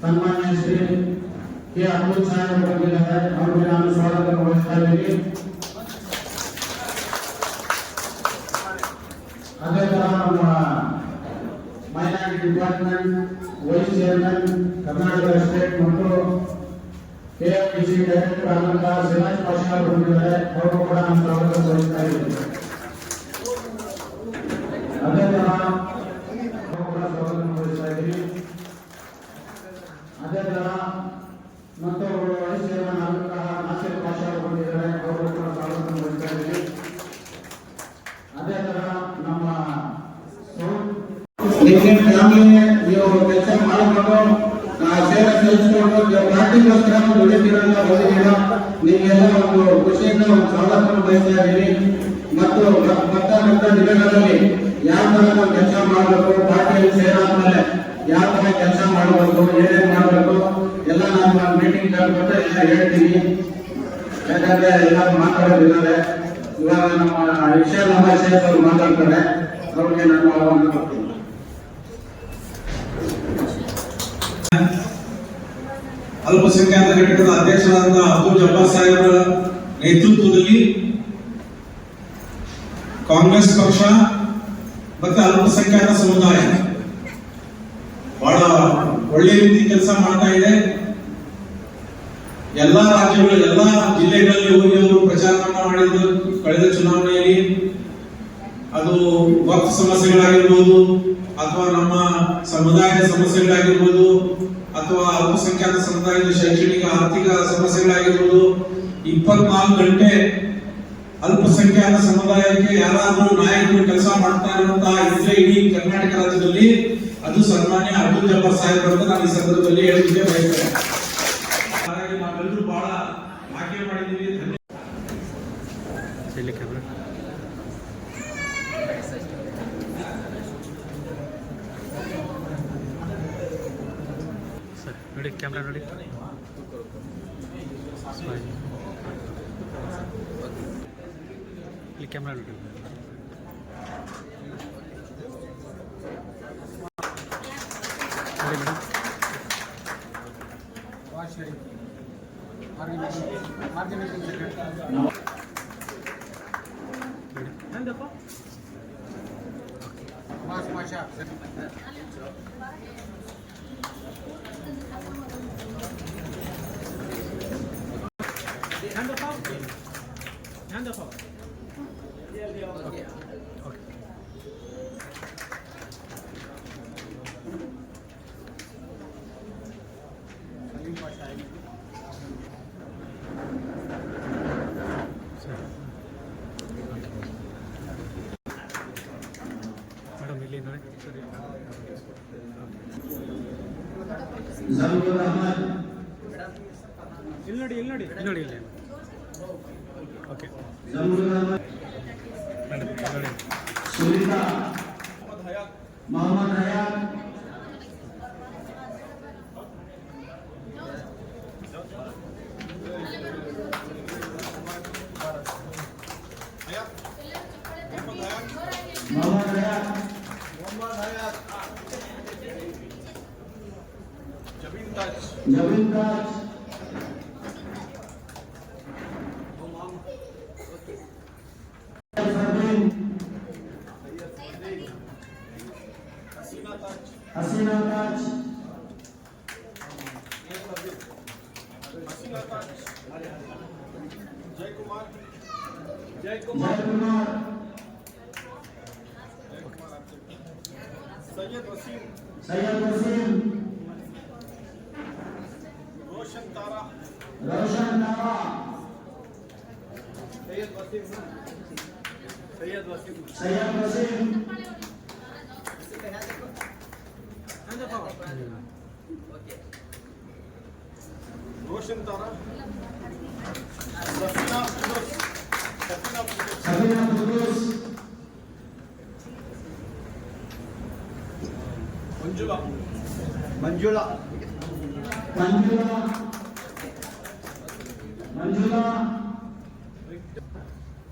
ಸನ್ಮಾನ್ಯ ಶ್ರೀ ಕೆ ಅಮೃತ್ ಸಾಹೇಬ್ ಬಂದಿದ್ದಾರೆ ಅವರಿಗೆ ನಾನು ಸ್ವಾಗತ ವಹಿಸ್ತಾ ಇದ್ದೀನಿ ಅದೇ ತರ ನಮ್ಮ minority department vice chairman Karnataka state ಮತ್ತು ಕೆಎಫ್ಡಿಸಿ ಡೈರೆಕ್ಟರ್ ಆದಂತಹ ಸಿರಾಜ್ ಪಾಷಾ ಅವರು ಬಂದಿದ್ದಾರೆ ಅವರು ಕೂಡ ನಾನು ಸ್ವಾಗತ ವಹಿಸ್ತಾ ಇದ್ದೀನಿ ಅದೇ ತರ ಅವರು ಕೂಡ ಸ್ವಾಗತ ವಹಿಸ್ತಾ ಇದ್ದೀನಿ ಅದೇ ತರ ಮತ್ತೊಬ್ಬರು ವೈಸ್ ಚೇರ್ಮನ್ ಆದಂತಹ ನಾಸಿರ್ ಪಾಷಾ ಅವರು ಬಂದಿದ್ದಾರೆ ಅವರು ಕೂಡ ಸ್ವಾಗತ ವಹಿಸ್ತಾ ಇದ್ದೀನಿ ಅದೇ ತರ ನಮ್ಮ ನಿಮ್ಮ ಫ್ಯಾಮಿಲಿ ನೀವು ಕೆಲಸ ಮಾಡಿಕೊಂಡು ಸೇವೆ ಸಲ್ಲಿಸಿಕೊಂಡು ಪಾರ್ಟಿಗೋಸ್ಕರ ದುಡಿತಿರೋಲ್ಲ ಓದಿದ್ದೀರ ನಿಮಗೆಲ್ಲ ಒಂದು ಖುಷಿಯಿಂದ ಒಂದು ಬಯಸ್ತಾ ಇದ್ದೀನಿ. ಮತ್ತು ಮ- ಮತ್ತ ಮತ್ತ ದಿನಗಳಲ್ಲಿ ಯಾವ ತರ ನಾವು ಕೆಲಸ ಮಾಡಬೇಕು, ಪಾರ್ಟಿಯಲ್ಲಿ ಸೇರಾದ್ಮೇಲೆ ಯಾವ ಕೆಲಸ ಮಾಡಬೇಕು, ಏನೇನು ಮಾಡಬೇಕು, ಎಲ್ಲ ನಾನು ಮೀಟಿಂಗ್ ಕರೆದ್ಬಿಟ್ಟು ಎಲ್ಲ ಹೇಳ್ತೀನಿ. ಯಾಕಂದ್ರೆ ಎಲ್ಲ ಮಾತಾಡೋದಿದ್ದಾರೆ ಇವಾಗ ನಮ್ಮ ವಿಷಯ ನಮ್ಮ ಅವರು ಮಾತಾಡ್ತಾರೆ. ಅವ್ರಿಗೆ ನಾನು ಅಲ್ಪಸಂಖ್ಯಾತ ಘಟಕದ ಅಧ್ಯಕ್ಷರಾದ ಅಬ್ದುಲ್ ಜಬ್ಬಾರ್ ಸಾಹೇಬರ ನೇತೃತ್ವದಲ್ಲಿ ಕಾಂಗ್ರೆಸ್ ಪಕ್ಷ ಮತ್ತೆ ಅಲ್ಪಸಂಖ್ಯಾತ ಸಮುದಾಯ ಬಹಳ ಒಳ್ಳೆ ರೀತಿ ಕೆಲಸ ಮಾಡ್ತಾ ಇದೆ. ಎಲ್ಲಾ ರಾಜ್ಯಗಳು, ಎಲ್ಲಾ ಜಿಲ್ಲೆಗಳಲ್ಲಿ ಹೋಗಿ ಅವರು ಮಾಡಿದ್ದು ಮಾಡಿದ್ರು. ಕಳೆದ ಚುನಾವಣೆಯಲ್ಲಿ ಅದು ವಕ್ಫ್ ಸಮಸ್ಯೆಗಳಾಗಿರ್ಬೋದು, ಅಥವಾ ನಮ್ಮ ಸಮುದಾಯದ ಸಮಸ್ಯೆಗಳಾಗಿರ್ಬೋದು, ಅಥವಾ ಅಲ್ಪಸಂಖ್ಯಾತ ಸಮುದಾಯದ ಶೈಕ್ಷಣಿಕ, ಆರ್ಥಿಕ ಸಮಸ್ಯೆಗಳಾಗಿರ್ಬೋದು, ಇಪ್ಪತ್ನಾಲ್ಕು ಗಂಟೆ ಅಲ್ಪಸಂಖ್ಯಾತ ಸಮುದಾಯಕ್ಕೆ ಯಾರಾದರೂ ನಾಯಕರು ಕೆಲಸ ಮಾಡ್ತಾ ಇರುವಂತಹ ಇದ್ರೆ ಇಡೀ ಕರ್ನಾಟಕ ರಾಜ್ಯದಲ್ಲಿ ಅದು ಸನ್ಮಾನ್ಯ ಅಬ್ದುಲ್ ಜಬ್ಬಾರ್ ಸಾಹೇಬ್ ಅಂತ ನಾನು ಈ ಸಂದರ್ಭದಲ್ಲಿ ಹೇಳಲಿಕ್ಕೆ ಬಯಸ್ತೇನೆ. ಹಾಗಾಗಿ ನಾವೆಲ್ಲರೂ ಬಹಳ ಮಾಡಿದ್ದೀವಿ ಧನ್ಯ ಎಲ್ಲಿ ಕ್ಯಾಮ್ರಾ ಸರ್ ನೋಡಿ ಕ್ಯಾಮ್ರಾ ನೋಡಿ Smile. ಇಲ್ಲಿ ಕ್ಯಾಮ್ರಾ ನೋಡಿ ನೋಡಿ ಮೇಡಮ್ ನೋಡಿ ಓಕೆ ಸರಿ ಮೇಡಮ್ ಇಲ್ಲಿ ನೋಡಿ ಸರಿ ಜಮೀರ್ ಅಹಮದ್ ಇಲ್ಲಿ ನೋಡಿ ಇಲ್ಲಿ ನೋಡಿ ಇಲ್ಲಿ Yavindraj. Hasina Taj. Hasina Taj. Syed Waseem Syed Waseem Syed Waseem Roshan Tara Safina Quddus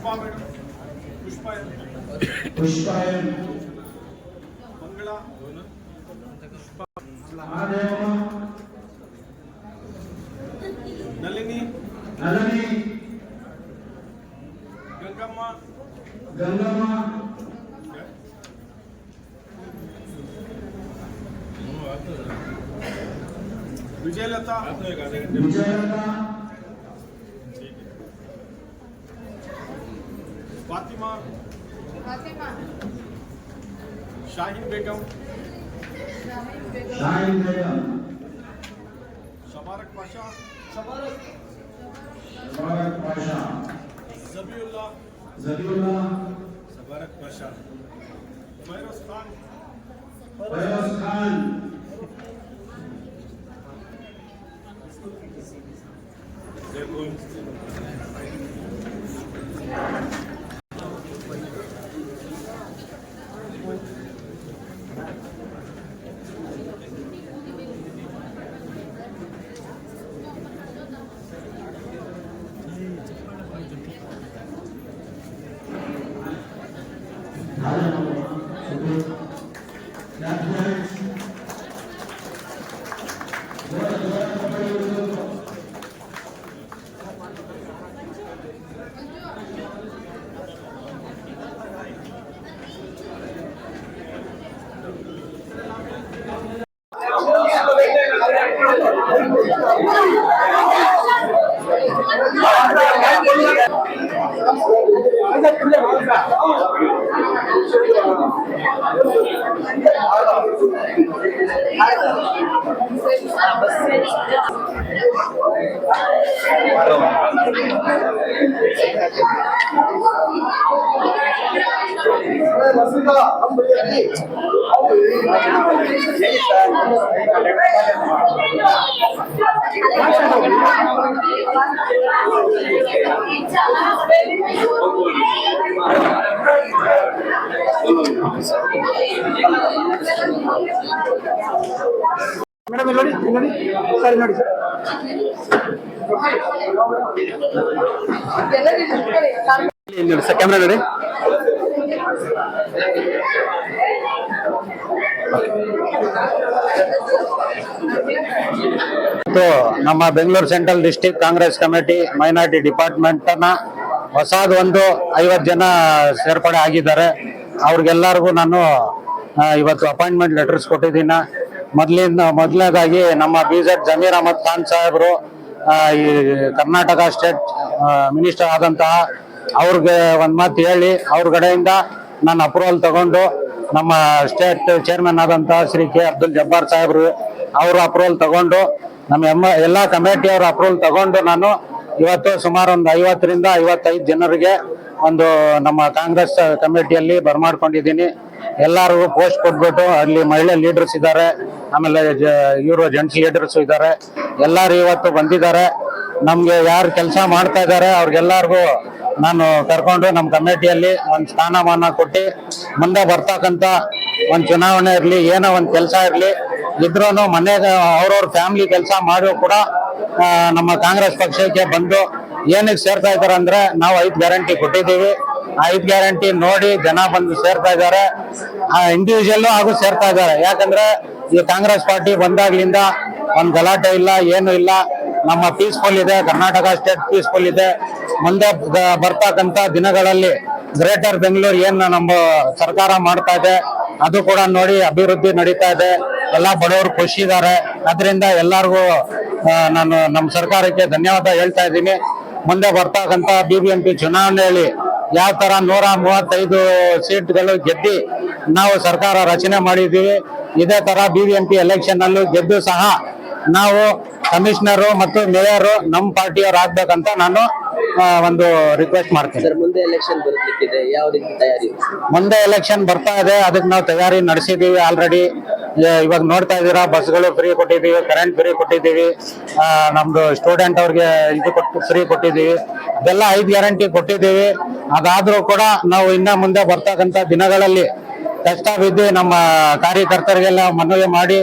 Pushpa madam Pushpa Pushpa Mangala. Pushpa Nalini. Nalini. Gangamma. Gangamma. Vijayalata. Vijayalata. Shaheen Begum. Shaheen Begum. Shabarak Pasha. Shabarak Shabarak Pasha. Zabiulla Zabiulla Shabarak Pasha. Feroz Khan. Feroz Khan. 네, 맞습니다. 한번 얘기. Madam ಇಲ್ಲಿ ನೋಡಿ ಇಲ್ಲಿ ನೋಡಿ ಸರಿ ನೋಡಿ sir. ಇಲ್ಲಿ ನೋಡಿ sir camera ನೋಡಿ. ನಮ್ಮ Bengaluru central district Congress committee minority ಡಿಪಾರ್ಟ್ಮೆಂಟ್ನ ಹೊಸದು ಒಂದು ಐವತ್ತು ಜನ ಸೇರ್ಪಡೆ ಆಗಿದ್ದಾರೆ. ಅವ್ರಿಗೆಲ್ಲರಿಗೂ ನಾನು ಇವತ್ತು ಅಪಾಯಿಂಟ್ಮೆಂಟ್ ಲೆಟರ್ಸ್ ಕೊಟ್ಟಿದ್ದೀನಿ. ಮೊದಲಿಂದ ಮೊದಲನೇದಾಗಿ ನಮ್ಮ ಬಿ ಜೆಡ್ ಜಮೀರ್ ಅಹಮದ್ ಖಾನ್ ಸಾಹೇಬರು ಈ ಕರ್ನಾಟಕ ಸ್ಟೇಟ್ ಮಿನಿಸ್ಟರ್ ಆದಂತಹ ಅವ್ರಿಗೆ ಒಂದು ಮಾತು ಹೇಳಿ, ಅವ್ರ ಕಡೆಯಿಂದ ನಾನು ಅಪ್ರೂವಲ್ ತಗೊಂಡು ನಮ್ಮ ಸ್ಟೇಟ್ ಚೇರ್ಮನ್ ಆದಂತಹ ಶ್ರೀ ಕೆ ಅಬ್ದುಲ್ ಜಬ್ಬಾರ್ ಸಾಹೇಬ್ರು ಅವರು ಅಪ್ರೂವಲ್ ತಗೊಂಡು, ನಮ್ಮ ಎಮ್ಮ, ಎಲ್ಲ ಕಮಿಟಿಯವ್ರ ಅಪ್ರೂವಲ್ ತಗೊಂಡು ನಾನು ಇವತ್ತು ಸುಮಾರು ಒಂದು ಐವತ್ತರಿಂದ ಐವತ್ತೈದು ಜನರಿಗೆ ಒಂದು ನಮ್ಮ ಕಾಂಗ್ರೆಸ್ ಕಮಿಟಿಯಲ್ಲಿ ಬರ್ಮಾಡ್ಕೊಂಡಿದ್ದೀನಿ. ಎಲ್ಲರಿಗೂ ಪೋಸ್ಟ್ ಕೊಟ್ಬಿಟ್ಟು ಅಲ್ಲಿ ಮಹಿಳೆ ಲೀಡರ್ಸ್ ಇದ್ದಾರೆ. ಆಮೇಲೆ ಇವರು ಜೆಂಟ್ಸ್ ಲೀಡರ್ಸ್ ಇದ್ದಾರೆ. ಎಲ್ಲರೂ ಇವತ್ತು ಬಂದಿದ್ದಾರೆ. ನಮಗೆ ಯಾರು ಕೆಲಸ ಮಾಡ್ತಾ ಇದ್ದಾರೆ, ಅವ್ರಿಗೆಲ್ಲರಿಗೂ ನಾನು ಕರ್ಕೊಂಡು ನಮ್ಮ ಕಮಿಟಿಯಲ್ಲಿ ಒಂದು ಸ್ಥಾನಮಾನ ಕೊಟ್ಟು ಮುಂದೆ ಬರ್ತಕ್ಕಂಥ ಒಂದು ಚುನಾವಣೆ ಇರಲಿ, ಏನೋ ಒಂದು ಕೆಲಸ ಇರಲಿ ಇದ್ರೂ ಮನೆ, ಅವ್ರವ್ರ ಫ್ಯಾಮಿಲಿ ಕೆಲಸ ಮಾಡೋ ಕೂಡ ನಮ್ಮ ಕಾಂಗ್ರೆಸ್ ಪಕ್ಷಕ್ಕೆ ಬಂದು ಏನಕ್ಕೆ ಸೇರ್ತಾ ಇದ್ದಾರೆ ಅಂದ್ರೆ ನಾವು ಐದು ಗ್ಯಾರಂಟಿ ಕೊಟ್ಟಿದ್ದೀವಿ. ಐದು ಗ್ಯಾರಂಟಿ ನೋಡಿ ಜನ ಬಂದು ಸೇರ್ತಾ ಇದ್ದಾರೆ. ಇಂಡಿವಿಜುವಲ್ ಹಾಗೂ ಸೇರ್ತಾ ಇದ್ದಾರೆ. ಯಾಕಂದ್ರೆ ಈ ಕಾಂಗ್ರೆಸ್ ಪಾರ್ಟಿ ಬಂದಾಗ್ಲಿಂದ ಒಂದ್ ಗಲಾಟೆ ಇಲ್ಲ, ಏನು ಇಲ್ಲ. ನಮ್ಮ ಪೀಸ್ಫುಲ್ ಇದೆ, ಕರ್ನಾಟಕ ಸ್ಟೇಟ್ ಪೀಸ್ಫುಲ್ ಇದೆ. ಮುಂದೆ ಬರ್ತಕ್ಕಂತ ದಿನಗಳಲ್ಲಿ ಗ್ರೇಟರ್ ಬೆಂಗಳೂರು ಏನ್ ನಮ್ಮ ಸರ್ಕಾರ ಮಾಡ್ತಾ ಇದೆ, ಅದು ಕೂಡ ನೋಡಿ ಅಭಿವೃದ್ಧಿ ನಡೀತಾ ಇದೆ. ಎಲ್ಲಾ ಬಡವರು ಖುಷಿ ಇದ್ದಾರೆ. ಅದರಿಂದ ಎಲ್ಲರಿಗೂ ನಾನು ನಮ್ಮ ಸರ್ಕಾರಕ್ಕೆ ಧನ್ಯವಾದ ಹೇಳ್ತಾ ಇದ್ದೀನಿ. ಮುಂದೆ ಬರ್ತಕ್ಕಂಥ ಬಿ ಬಿ ಎಂ ಪಿ ಚುನಾವಣೆಯಲ್ಲಿ ಯಾವ ತರ ನೂರ ಮೂವತ್ತೈದು ಸೀಟ್ಗಳು ಗೆದ್ದಿ ನಾವು ಸರ್ಕಾರ ರಚನೆ ಮಾಡಿದ್ದೀವಿ. ಇದೇ ತರ B B M P election ಅಲ್ಲೂ ಗೆದ್ದು ಸಹ ನಾವು ಕಮಿಷನರು ಮತ್ತು ಮೇಯರು ನಮ್ಮ ಪಾರ್ಟಿಯವ್ರು ಆಗ್ಬೇಕಂತ ನಾನು ಒಂದು ರಿಕ್ವೆಸ್ಟ್ ಮಾಡ್ತೀನಿ. ಸರ್ ಮುಂದೆ ಎಲೆಕ್ಷನ್ ಬರಲಿಕ್ಕಿದೆ. ಯಾವ ರೀತಿ ತಯಾರಿ? ಮುಂದೆ ಎಲೆಕ್ಷನ್ ಬರ್ತಾ ಇದೆ. ಅದಕ್ಕೆ ನಾವು ತಯಾರಿ ನಡೆಸಿದೀವಿ ಆಲ್ರೆಡಿ ಇವಾಗ ನೋಡ್ತಾ ಇದ್ದೀರಾ ಬಸ್ಗಳು ಫ್ರೀ ಕೊಟ್ಟಿದ್ದೀವಿ ಕರೆಂಟ್ ಫ್ರೀ ಕೊಟ್ಟಿದ್ದೀವಿ. ಆ, ನಮ್ದು ಸ್ಟೂಡೆಂಟ್ ಅವ್ರಿಗೆ ಇದು ಕೊಟ್ಟು ಫ್ರೀ ಕೊಟ್ಟಿದ್ದೀವಿ. ಇದೆಲ್ಲ ಐದು ಗ್ಯಾರಂಟಿ ಕೊಟ್ಟಿದ್ದೀವಿ. ಅದಾದ್ರೂ ಕೂಡ ನಾವು ಇನ್ನ ಮುಂದೆ ಬರ್ತಕ್ಕಂಥ ದಿನಗಳಲ್ಲಿ ಕಷ್ಟ ಬಿದ್ದು ನಮ್ಮ ಕಾರ್ಯಕರ್ತರಿಗೆಲ್ಲ ಮನವಿ ಮಾಡಿ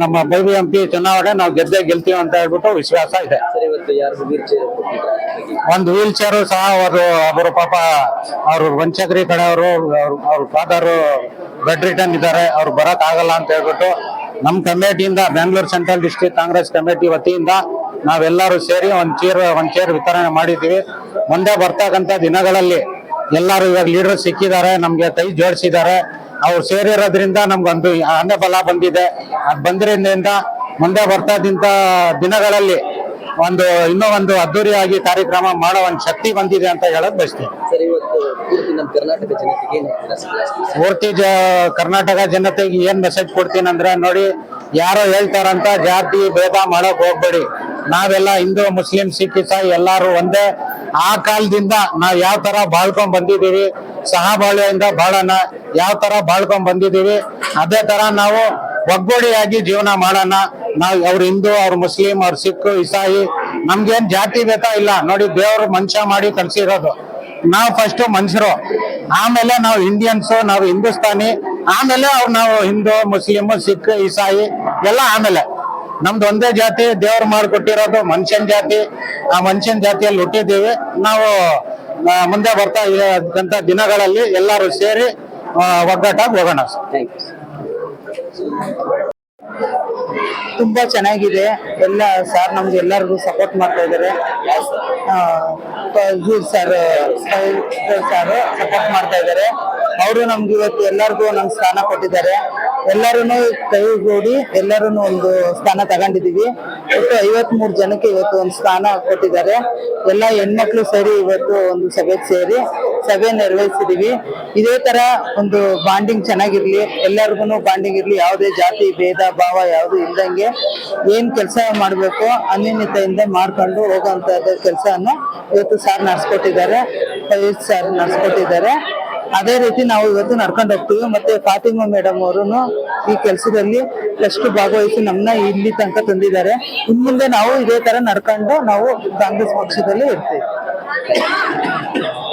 ನಮ್ಮ ಬೈಬಿ ಎಂ ಪಿ ಚುನಾವಣೆ ನಾವು ಗೆದ್ದೆ ಗೆಲ್ತೀವಿ ಅಂತ ಹೇಳ್ಬಿಟ್ಟು ವಿಶ್ವಾಸ ಇದೆ. ಒಂದು ಚೇರ್ ವೀಲ್ ಚೇರು ಸಹ ಅವರು ಅವರು ಪಾಪ ಅವರು ವಂಚಕರಿ ಕಡೆಯವರು ಅವ್ರ ಫಾದರ್ ಬೆಡ್ ರಿಟರ್ನ್ ಇದ್ದಾರೆ ಅವ್ರು ಬರಕ್ ಆಗಲ್ಲ ಅಂತ ಹೇಳ್ಬಿಟ್ಟು ನಮ್ಮ ಕಮಿಟಿಯಿಂದ Bengaluru central district Congress committee ವತಿಯಿಂದ ನಾವೆಲ್ಲರೂ ಸೇರಿ ಒಂದ್ ಚೇರ್ ಒಂದ್ ಚೇರ್ ವಿತರಣೆ ಮಾಡಿದ್ದೀವಿ. ಮುಂದೆ ಬರ್ತಕ್ಕಂಥ ದಿನಗಳಲ್ಲಿ ಎಲ್ಲರೂ ಇವಾಗ ಲೀಡರ್ ಸಿಕ್ಕಿದ್ದಾರೆ ನಮ್ಗೆ ಕೈ ಜೋಡಿಸಿದ್ದಾರೆ. ಅವ್ರು ಸೇರಿರೋದ್ರಿಂದ ನಮ್ಗೊಂದು ಅನ್ನ ಫಲ ಬಂದಿದೆ. ಅದು ಬಂದಿರೋದ್ರಿಂದ ಮುಂದೆ ಬರ್ತಾದಂತ ದಿನಗಳಲ್ಲಿ ಒಂದು ಇನ್ನೂ ಒಂದು ಅದ್ದೂರಿಯಾಗಿ ಕಾರ್ಯಕ್ರಮ ಮಾಡೋ ಒಂದು ಶಕ್ತಿ ಬಂದಿದೆ ಅಂತ ಹೇಳೋದು ಬಯಸ್ತೀನಿ? ಪೂರ್ತಿ ಜ ಕರ್ನಾಟಕ ಜನತೆಗೆ ಏನ್ ಮೆಸೇಜ್ ಕೊಡ್ತೀನಿ ಅಂದ್ರೆ ನೋಡಿ ಯಾರೋ ಹೇಳ್ತಾರಂತ ಜಾತಿ ಭೇದ ಮಾಡೋಕ್ ಹೋಗ್ಬೇಡಿ. ನಾವೆಲ್ಲ ಹಿಂದೂ, ಮುಸ್ಲಿಂ, ಸಿಖ್ ಇಸಾಯಿ ಎಲ್ಲಾರು ಒಂದೇ. ಆ ಕಾಲದಿಂದ ನಾವ್ ಯಾವ ತರ ಬಾಳ್ಕೊಂಡ್ ಬಂದಿದೀವಿ ಸಹಬಾಳ್ವೆಯಿಂದ ಬಾಳೋಣ, ಯಾವ ತರ ಬಾಳ್ಕೊಂಡ್ ಬಂದಿದೀವಿ ಅದೇ ತರ ನಾವು ಒಗ್ಗೂಡಿಯಾಗಿ ಜೀವನ ಮಾಡೋಣ. ನಾವು ಅವ್ರ ಹಿಂದೂ, ಅವ್ರ ಮುಸ್ಲಿಂ, ಅವ್ರ ಸಿಖ್, ಇಸಾಯಿ, ನಮ್ಗೇನ್ ಜಾತಿ ಭೇದ ಇಲ್ಲ. ನೋಡಿ, ದೇವ್ರು ಮನುಷ್ಯ ಮಾಡಿ ಕಲ್ಸಿರೋದು ನಾವು ಫಸ್ಟ್ ಮನುಷ್ಯರು. ಆಮೇಲೆ ನಾವು ಇಂಡಿಯನ್ಸ್ ನಾವು ಹಿಂದೂಸ್ತಾನಿ, ಆಮೇಲೆ ಅವ್ರು ನಾವು ಹಿಂದೂ, ಮುಸ್ಲಿಂ, ಸಿಖ್, ಇಸಾಯಿ, ಎಲ್ಲ ಆಮೇಲೆ. ನಮ್ದು ಒಂದೇ ಜಾತಿ, ದೇವ್ರು ಮಾಡಿಕೊಟ್ಟಿರೋದು ಮನುಷ್ಯನ್ ಜಾತಿ. ಆ ಮನುಷ್ಯನ್ ಜಾತಿಯಲ್ಲಿ ಹುಟ್ಟಿದ್ದೀವಿ. ನಾವು ಮುಂದೆ ಬರ್ತಾ ಇದ್ದಂತ ದಿನಗಳಲ್ಲಿ ಎಲ್ಲರೂ ಸೇರಿ ಒಗ್ಗಟ್ಟಾಗಿ ಹೋಗೋಣ. ತುಂಬಾ ಚೆನ್ನಾಗಿದೆ. ಎಲ್ಲ ಸರ್ ನಮ್ಗೆ ಎಲ್ಲರಿಗೂ ಸಪೋರ್ಟ್ ಮಾಡ್ತಾ ಇದ್ದಾರೆ. ಸರ್ ಸರ್ ಸಪೋರ್ಟ್ ಮಾಡ್ತಾ ಇದ್ದಾರೆ. ಅವರು ನಮ್ಗೆ ಇವತ್ತು ಎಲ್ಲರಿಗೂ ನಮ್ಗೆ ಸ್ಥಾನ ಕೊಟ್ಟಿದ್ದಾರೆ. ಎಲ್ಲರೂ ಕೈಗೂಡಿ ಎಲ್ಲರೂ ಒಂದು ಸ್ಥಾನ ತಗೊಂಡಿದೀವಿ. ಒಟ್ಟು ಐವತ್ ಮೂರು ಜನಕ್ಕೆ ಇವತ್ತು ಒಂದು ಸ್ಥಾನ ಕೊಟ್ಟಿದ್ದಾರೆ. ಎಲ್ಲ ಹೆಣ್ಮಕ್ಳು ಸೇರಿ ಇವತ್ತು ಒಂದು ಸಭೆಗೆ ಸೇರಿ ಸಭೆ ನೆರವೇರಿಸಿದೀವಿ. ಇದೇ ತರ ಒಂದು ಬಾಂಡಿಂಗ್ ಚೆನ್ನಾಗಿರ್ಲಿ ಎಲ್ಲರಿಗೂ ಬಾಂಡಿಂಗ್ ಇರ್ಲಿ, ಯಾವುದೇ ಜಾತಿ, ಭೇದ, ಭಾವ ಯಾವುದು ಇಲ್ದಂಗೆ ಏನ್ ಕೆಲಸ ಮಾಡ್ಬೇಕು ಅನ್ಯೂನ್ಯತೆಯಿಂದ ಮಾಡ್ಕೊಂಡು ಹೋಗುವಂತ ಕೆಲಸವನ್ನು ಇವತ್ತು ಸಾರ್ ನಡ್ಸ್ಕೊಟ್ಟಿದ್ದಾರೆ. ಸರ್ ನಡ್ಸ್ಕೊಟ್ಟಿದ್ದಾರೆ. ಅದೇ ರೀತಿ ನಾವು ಇವತ್ತು ನಡ್ಕೊಂಡು ಹೋಗ್ತೀವಿ. ಮತ್ತೆ ಫಾತಿಮಾ ಮೇಡಮ್ ಅವರು ಈ ಕೆಲಸದಲ್ಲಿ ಎಷ್ಟು ಭಾಗವಹಿಸಿ ನಮ್ಮನ್ನ ಇಲ್ಲಿ ತನಕ ತಂದಿದ್ದಾರೆ. ಇನ್ ಮುಂದೆ ನಾವು ಇದೇ ತರ ನಡ್ಕೊಂಡು ನಾವು ಕಾಂಗ್ರೆಸ್ ಪಕ್ಷದಲ್ಲಿ ಇರ್ತೀವಿ.